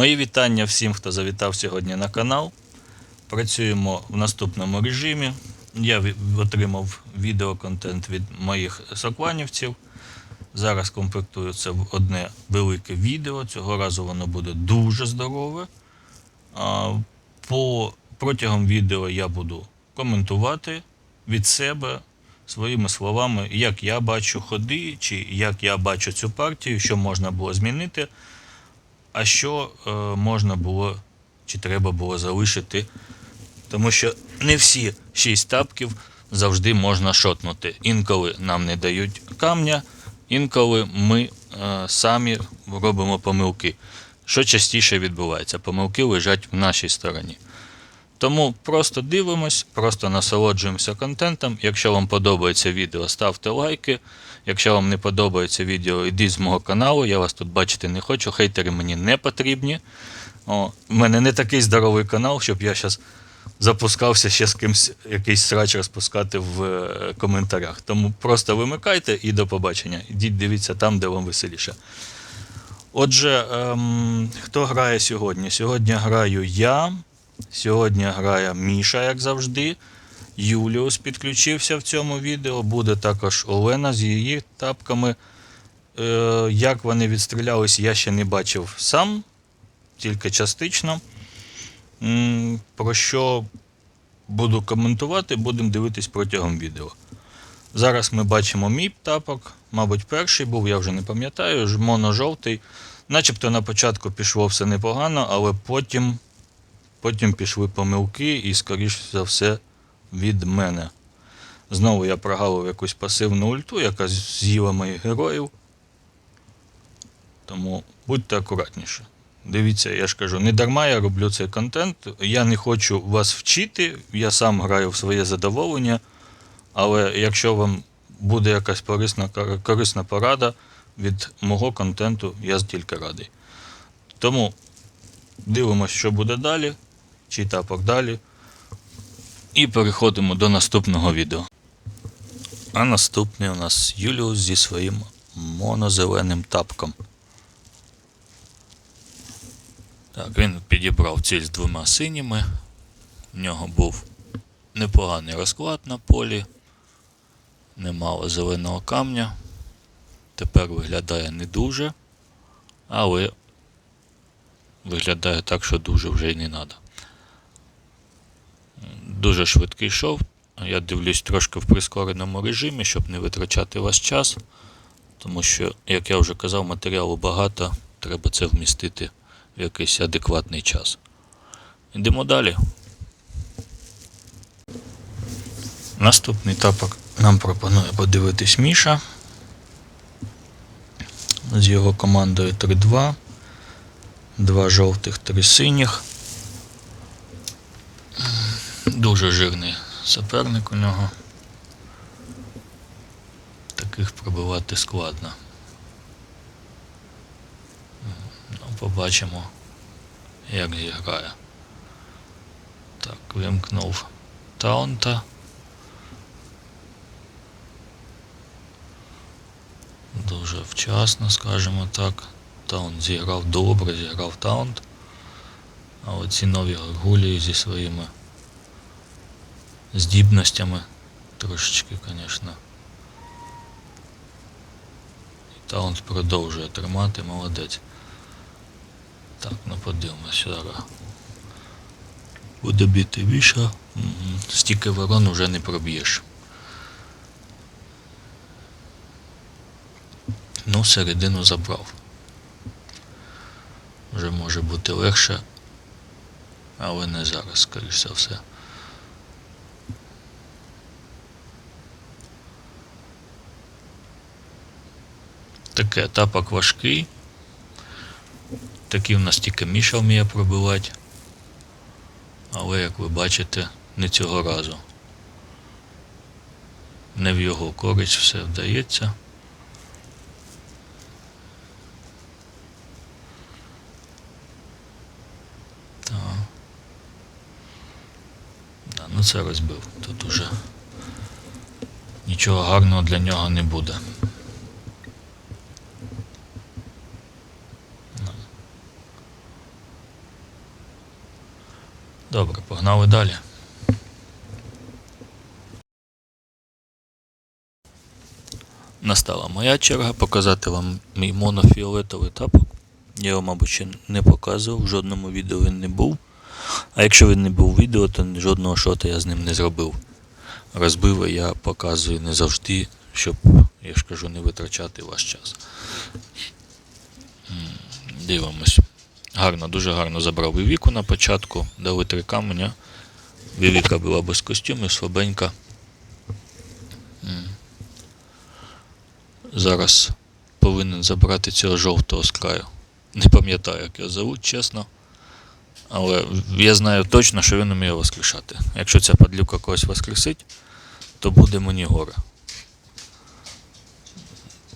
Мої вітання всім, хто завітав сьогодні на канал. Працюємо в наступному режимі. Я отримав відеоконтент від моїх сокванівців. Зараз комплектую це в одне велике відео. Цього разу воно буде дуже здорове. По, протягом відео я буду коментувати від себе своїми словами, як я бачу ходи, чи як я бачу цю партію, що можна було змінити, а що е, можна було чи треба було залишити. Тому що не всі шість тапків завжди можна шотнути. Інколи нам не дають камня, інколи ми е, самі робимо помилки. Що частіше відбувається? Помилки лежать в нашій стороні. Тому просто дивимось, просто насолоджуємося контентом. Якщо вам подобається відео, ставте лайки. Якщо вам не подобається відео, йдіть з мого каналу. Я вас тут бачити не хочу. Хейтери мені не потрібні. О, у мене не такий здоровий канал, щоб я зараз запускався ще з кимсь якийсь срач розпускати в е, коментарях. Тому просто вимикайте і до побачення. Ідіть дивіться там, де вам веселіше. Отже, ем, хто грає сьогодні? Сьогодні граю я. Сьогодні грає Міша, як завжди. Юліус підключився в цьому відео. Буде також Олена з її тапками. Е, як вони відстрілялись, я ще не бачив сам, тільки частично. Про що буду коментувати, будемо дивитись протягом відео. Зараз ми бачимо мій тапок, мабуть, перший був, я вже не пам'ятаю, моно-жовтий. Начебто на початку пішло все непогано, але потім, потім пішли помилки і, скоріш за все, від мене. Знову я прогалив якусь пасивну ульту, яка з'їла моїх героїв. Тому будьте акуратніше. Дивіться, я ж кажу, не дарма я роблю цей контент. Я не хочу вас вчити, я сам граю в своє задоволення. Але якщо вам буде якась корисна, корисна порада від мого контенту, я тільки радий. Тому дивимося, що буде далі, чий тапок далі. І переходимо до наступного відео. А наступний у нас Юліус зі своїм монозеленим тапком. Так, він підібрав ціль з двома синіми. В нього був непоганий розклад на полі. Немало зеленого камня. Тепер виглядає не дуже, але виглядає так, що дуже вже й не треба. Дуже швидкий шов. Я дивлюсь трошки в прискореному режимі, щоб не витрачати ваш час. Тому що, як я вже казав, матеріалу багато, треба це вмістити в якийсь адекватний час. Йдемо далі. Наступний тапок нам пропонує подивитись Міша з його командою 3-2. Два жовтих, три синіх. Дуже жирний суперник у нього. Таких пробивати складно. Ну, побачимо, як зіграє. Так, вимкнув таунта. Дуже вчасно, скажімо так. Таунт зіграв добре, зіграв таунт. А оці нові горгулії зі своїми здібностями трошечки, звісно. І Таунт продовжує тримати, молодець. Так, ну подивимось зараз. Буде віша. Мгм. Стільки ворон уже не проб'єш. Ну, середину забрав. Вже може бути легше, але не зараз, скоріш за все. Таке тапок важкий. Такий в нас тільки Міша вміє пробивати. Але, як ви бачите, не цього разу. Не в його користь все вдається. Так. Да, ну це розбив. Тут уже нічого гарного для нього не буде. Ну. Добре, погнали далі. Настала моя черга показати вам мій монофіолетовий тапок. Я його, мабуть, ще не показував, в жодному відео він не був. А якщо він не був відео, то жодного шота я з ним не зробив. Розбиви я показую не завжди, щоб, я ж кажу, не витрачати ваш час. Дивимось. Гарно, дуже гарно забрав Вівіку на початку, дали три каменя. Вівіка була без костюмів, слабенька. Зараз повинен забрати цього жовтого з краю. Не пам'ятаю, як його зовуть, чесно. Але я знаю точно, що він вміє воскрешати. Якщо ця падлюка когось воскресить, то буде мені горе.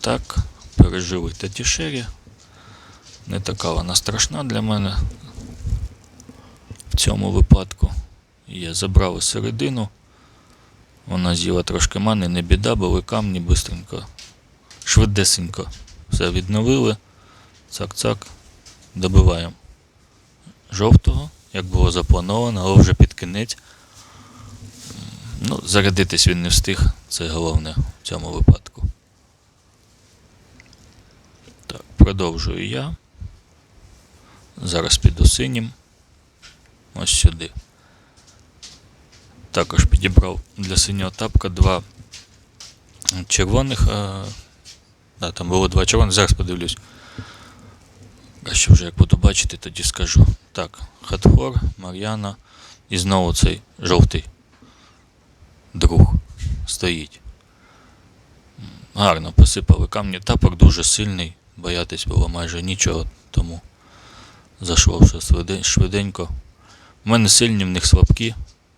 Так, пережили Татішері. Не така вона страшна для мене в цьому випадку. Я забрав середину. Вона з'їла трошки мани, не біда, були камні бистренько. Швидесенько. Все відновили. Цак-цак. Добиваємо жовтого, як було заплановано, але вже під кінець. Ну, зарядитись він не встиг, це головне в цьому випадку. Так, продовжую я. Зараз піду синім. Ось сюди. Також підібрав для синього тапка два червоних. А... Да, там було два червоних, зараз подивлюсь. А що вже як буду бачити, тоді скажу. Так, Хатфор, Мар'яна і знову цей жовтий друг стоїть. Гарно посипали камні. Тапок дуже сильний, боятись було майже нічого, тому свиде- швиденько. У мене сильні, в них слабкі.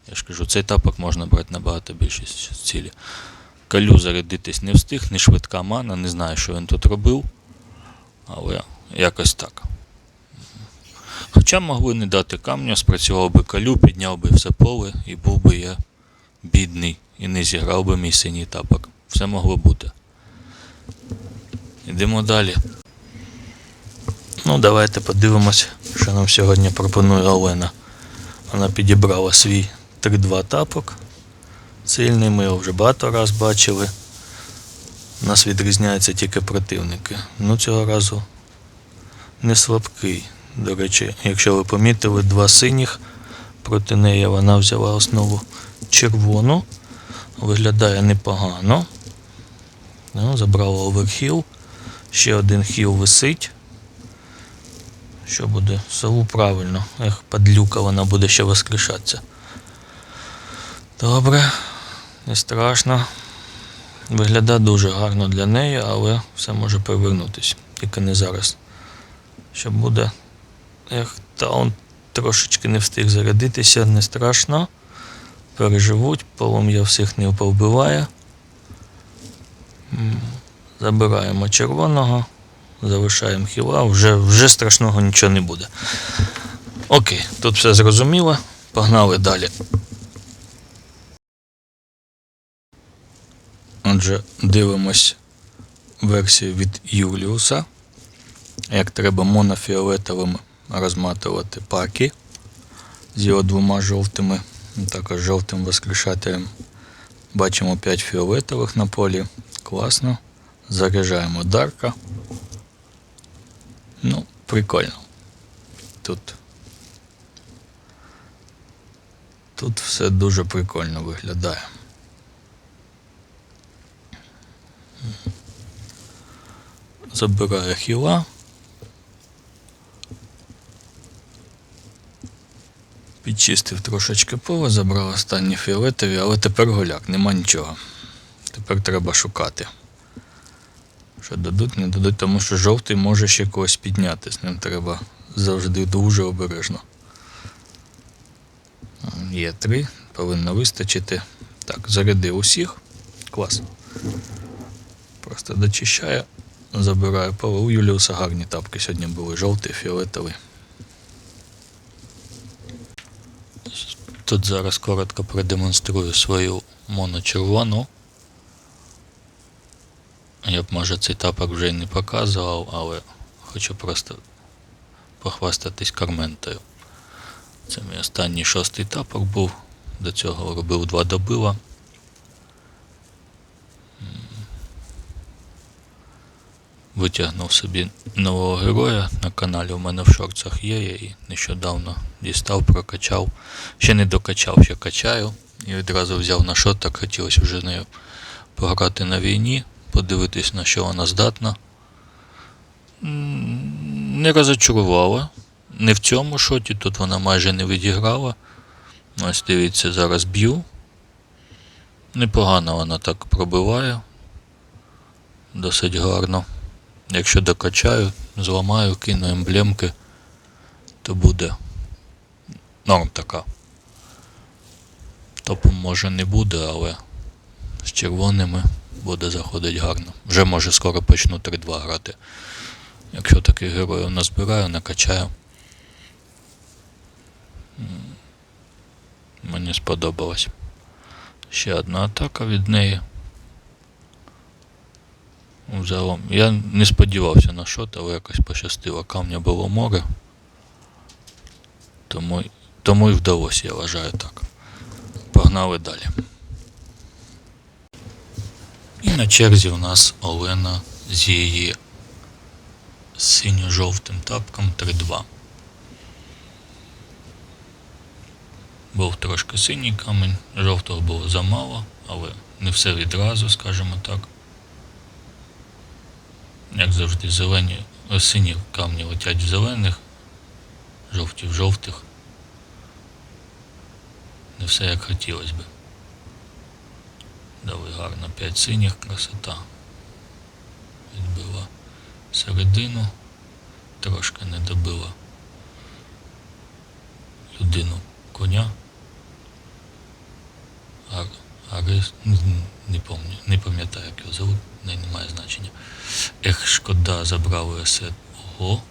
Я ж кажу, цей тапок можна брати набагато більше з цілі. Калю зарядитись не встиг, не швидка мана, не знаю, що він тут робив. Але якось так. Хоча могли не дати камня, спрацював би калю, підняв би все поле і був би я бідний і не зіграв би мій синій тапок. Все могло бути. Йдемо далі. Ну, давайте подивимось, що нам сьогодні пропонує Олена. Вона підібрала свій 3-2 тапок. Сильний, ми його вже багато раз бачили. Нас відрізняються тільки противники. Ну, цього разу не слабкий. До речі, якщо ви помітили, два синіх проти неї вона взяла основу червону. Виглядає непогано. Ну, забрала оверхіл. Ще один хіл висить. Що буде? Сову правильно. Ех, падлюка, вона буде ще воскрешатися. Добре, не страшно. Виглядає дуже гарно для неї, але все може перевернутися. Тільки не зараз. Що буде. Ех, таун трошечки не встиг зарядитися, не страшно. Переживуть, полум'я всіх не повбиває. Забираємо червоного, залишаємо хіла, вже, вже страшного нічого не буде. Окей, тут все зрозуміло. Погнали далі. Отже, дивимось версію від Юліуса. Як треба монофіолетовим розматувати паки з його двома жовтими, також жовтим воскрешателем. Бачимо 5 фіолетових на полі. Класно. Заряджаємо Дарка. Ну, прикольно. Тут. Тут все дуже прикольно виглядає. Забираю хіла. Підчистив трошечки поле, забрав останні фіолетові, але тепер голяк, нема нічого. Тепер треба шукати. Що дадуть, не дадуть, тому що жовтий може ще когось підняти. З ним треба завжди дуже обережно. Є три, повинно вистачити. Так, зарядив усіх. Клас. Просто дочищаю, забираю поле. У Юліуса гарні тапки сьогодні були жовтий, фіолетовий. Тут зараз коротко продемонструю свою моночервону. Я б може цей тапок вже й не показував, але хочу просто похвастатись карментою. Це мій останній шостий тапок був. До цього робив два добива. Витягнув собі нового героя. На каналі у мене в шорцах є, я і нещодавно дістав, прокачав. Ще не докачав, ще качаю. І відразу взяв на шот, так хотілося вже нею пограти на війні, подивитись на що вона здатна. Не розочарувала. Не в цьому шоті, тут вона майже не відіграла. Ось дивіться, зараз б'ю. Непогано вона так пробиває. Досить гарно. Якщо докачаю, зламаю, кину емблемки, то буде норм така. Топом може не буде, але з червоними буде заходить гарно. Вже може скоро почну 3-2 грати. Якщо таких героїв назбираю, накачаю. Мені сподобалось. Ще одна атака від неї. Взагалом. Я не сподівався на шот, але якось пощастило. Камня було море. Тому, тому і вдалося, я вважаю так. Погнали далі. На черзі у нас Олена з її синьо-жовтим тапком 3-2. Був трошки синій камінь, жовтого було замало, але не все відразу, скажімо так. Як завжди, зелені, сині камні летять в зелених, жовті в жовтих. Не все як хотілося би. Дали гарно 5 синіх, красота. Відбила середину, трошки не добила людину коня. Ар, Арис, не, не помню, не пам'ятаю, як його зовут, не, немає значення. Ех, шкода, забрали есет. Ого.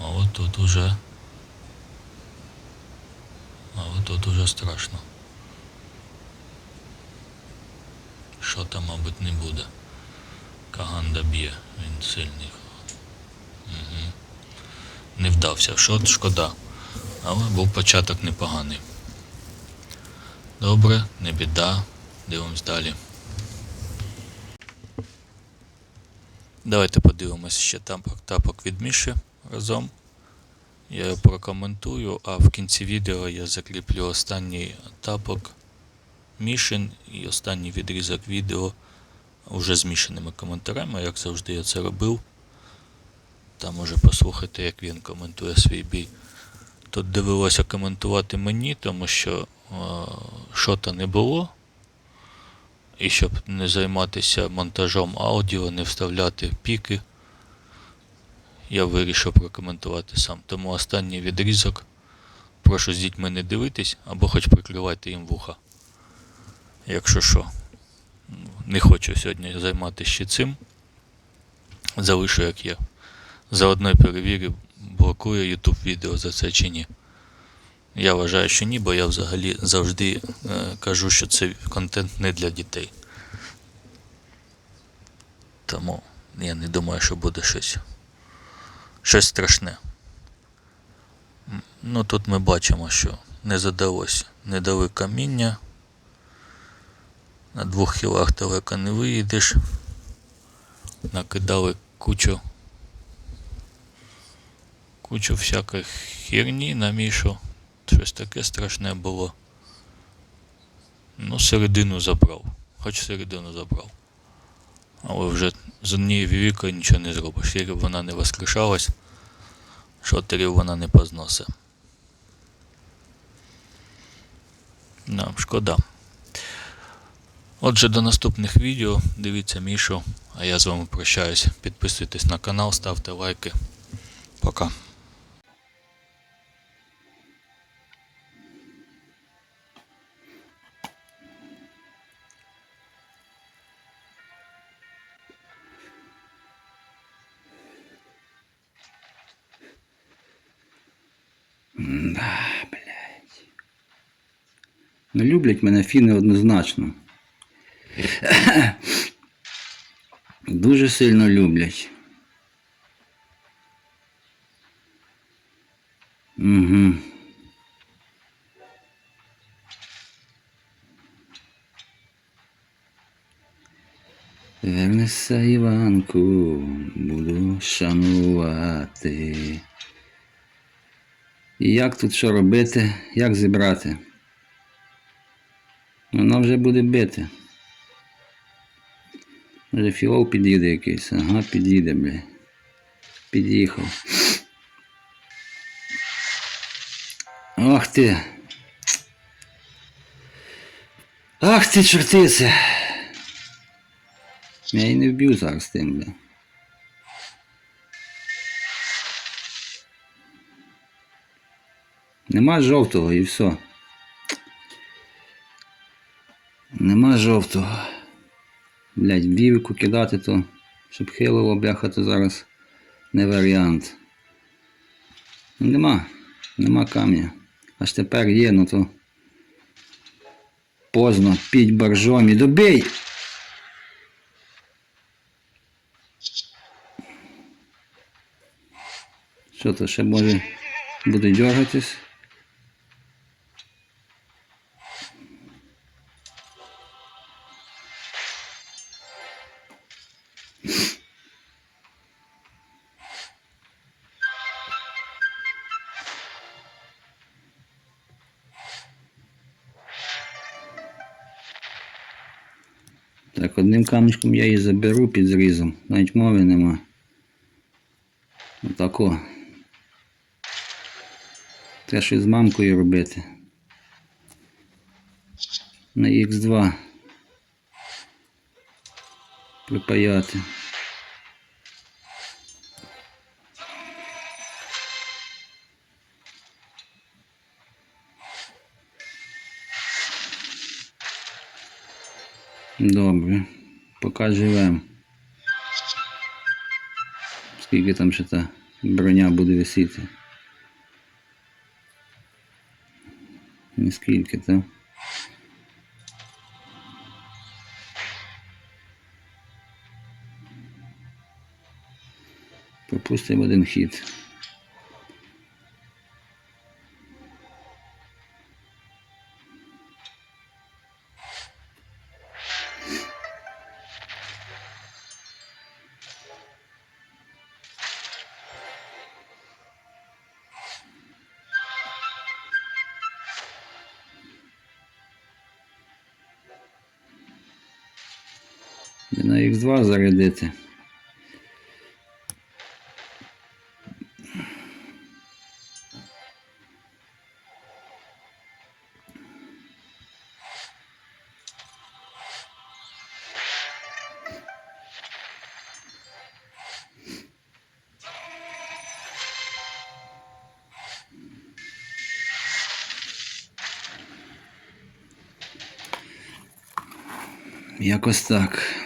А от тут уже. А от тут уже страшно. Що там, мабуть, не буде. Каганда б'є, він сильний. Угу. Не вдався шот, шкода. Але був початок непоганий. Добре, не біда. Дивимось далі. Давайте подивимося ще тапок, тапок від Міші разом. Я його прокоментую, а в кінці відео я закріплю останній тапок Мішин і останній відрізок відео вже з мішаними коментарями, як завжди я це робив. Там може послухати, як він коментує свій бій. Тут довелося коментувати мені, тому що е, шота не було. І щоб не займатися монтажом аудіо, не вставляти піки, я вирішив прокоментувати сам. Тому останній відрізок прошу з дітьми не дивитись, або хоч прикривайте їм вуха. Якщо що, не хочу сьогодні займатися ще цим. Залишу як є. Заодно перевірю, блокує YouTube відео за це чи ні. Я вважаю, що ні, бо я взагалі завжди е, кажу, що це контент не для дітей. Тому я не думаю, що буде щось, щось страшне. Ну тут ми бачимо, що не задалося. Не дали каміння. На двох хілах далеко не виїдеш. Накидали кучу кучу всякої херні на мішу. Щось таке страшне було. Ну, середину забрав. Хоч середину забрав. Але вже з однією вівікою нічого не зробиш. Якби вона не воскрешалась, шотерів вона не позносить. Нам шкода. Отже, до наступних відео. Дивіться Мішу. А я з вами прощаюсь. Підписуйтесь на канал, ставте лайки. Пока. Да, блядь. Ну, люблять мене фіни однозначно. Дуже сильно люблять. Угу. Вернися, Іванку, буду шанувати. І як тут що робити? Як зібрати? Вона вже буде бити. Може філов під'їде якийсь. Ага, під'їде, бля. Під'їхав. Ах ти. Ах ти, чортице. Я її не вб'ю зараз тим, бля. Нема жовтого і все. Нема жовтого. Блять, бівку кидати то, щоб хилило бляха, зараз не варіант. Ну, Нема, нема камня. Аж тепер є, ну то поздно, піть боржомі, добий! Що то ще може буде дергатись? Так, одним камішком я її заберу під зрізом. Навіть мови нема. Отако. Те, що з мамкою робити. На Х2. Припаяти. Добре. Поки живем. Скільки там ще та броня буде висіти? Ніскільки, так? Пропустимо один хід. І на Х2 зарядити. Якось так.